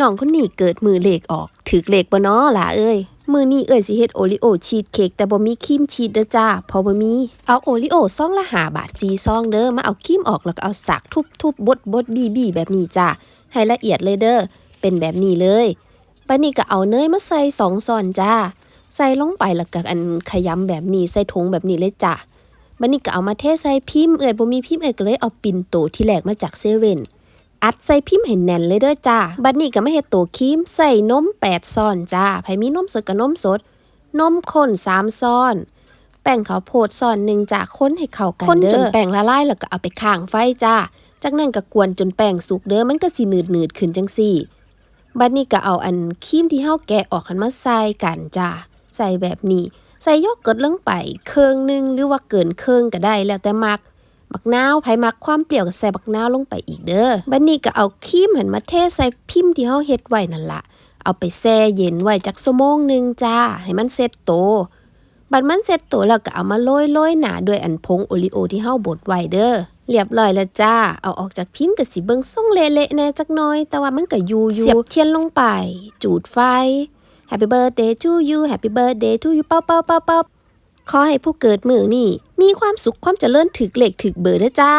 น้องคนนี้เกิดมือเลขออก ถือเลขบ่น้อล่ะเอ้ยมือนี้เอ้ยสิเฮ็ดโอริโอชีสเค้กแต่บ่มีครีมชีสเด้อจ้าพอบ่มี เอาโอริโอซองละ5บาท4ซองเด้อมาเอาครีมออกแล้วก็เอาสักทุบๆบดบดบีบีแบบนี้จ้าให้ละเอียดเลยเด้อเป็นแบบนี้เลยบัดนี้ก็เอาเนยมาใส่สองซอนจ้า ใส่ลงไปแล้วก็อันขยำแบบนี้ใส่ถุงแบบนี้เลยจ้ะบัดนี้ก็เอามาเทใส่พิมพ์เอ่ยบ่มีพิมพ์เอ่ยก็เลยเอาปิ่นโตที่แลกมาจากเซเว่น อัดใส่พิมพ์ให้แน่นเลยเด้อจ้า บัดนี้ก็มาเฮ็ดตัวครีมใส่นม8ซ้อนจ้าไผมีนมสดก็นมสด นมข้น3ซ้อน แป้งข้าวโพดซ้อนหนึ่งจ้าคนให้เข้ากันเด้อ คนจนแป้งละลายแล้วก็เอาไปข้างไฟจ้า จากนั้นก็กวนจนแป้งสุกเด้อ มันก็สิหนืดๆขึ้นจังซี่ บัดนี้ก็เอาอันครีมที่เฮาแกะออกหันมาใส่กันจ้า ใส่แบบนี้ ใส่โยเกิร์ตลงไปเครื่องหนึงหรือว่าเกินเครื่องก็ได้แล้วแต่มัก บักนาวไผมักความเปรี้ยวก็ใส่บักนาวลงไปอีกเด้อบัดนี้ก็เอาครีมหันมาเทใส่พิมพ์ที่เฮาเฮ็ดไว้นั่นละเอาไปแช่เย็นไว้จักชั่วโมงหนึงจ้า ให้มันเซ็ตโต บัดมันเซ็ตโตแล้วก็เอามาโรยโรยๆหนาด้วยอันผงโอริโอที่เฮาบดไว้เด้อเรียบร้อยแล้วจ้า เอาออกจากพิมพ์ก็สิเบิ่งส่งเละๆแน่จักน่อย แต่ว่ามันก็อยู่อยู่เสียบเทียนลงไป จูดไฟ Happy birthday to you Happy birthday to you เป้าเป้าเป้าเป้า ขอให้ผู้เกิดมือนี่มีความสุขความเจริญถึกเหล็กถึกเบอร์ด้จ้า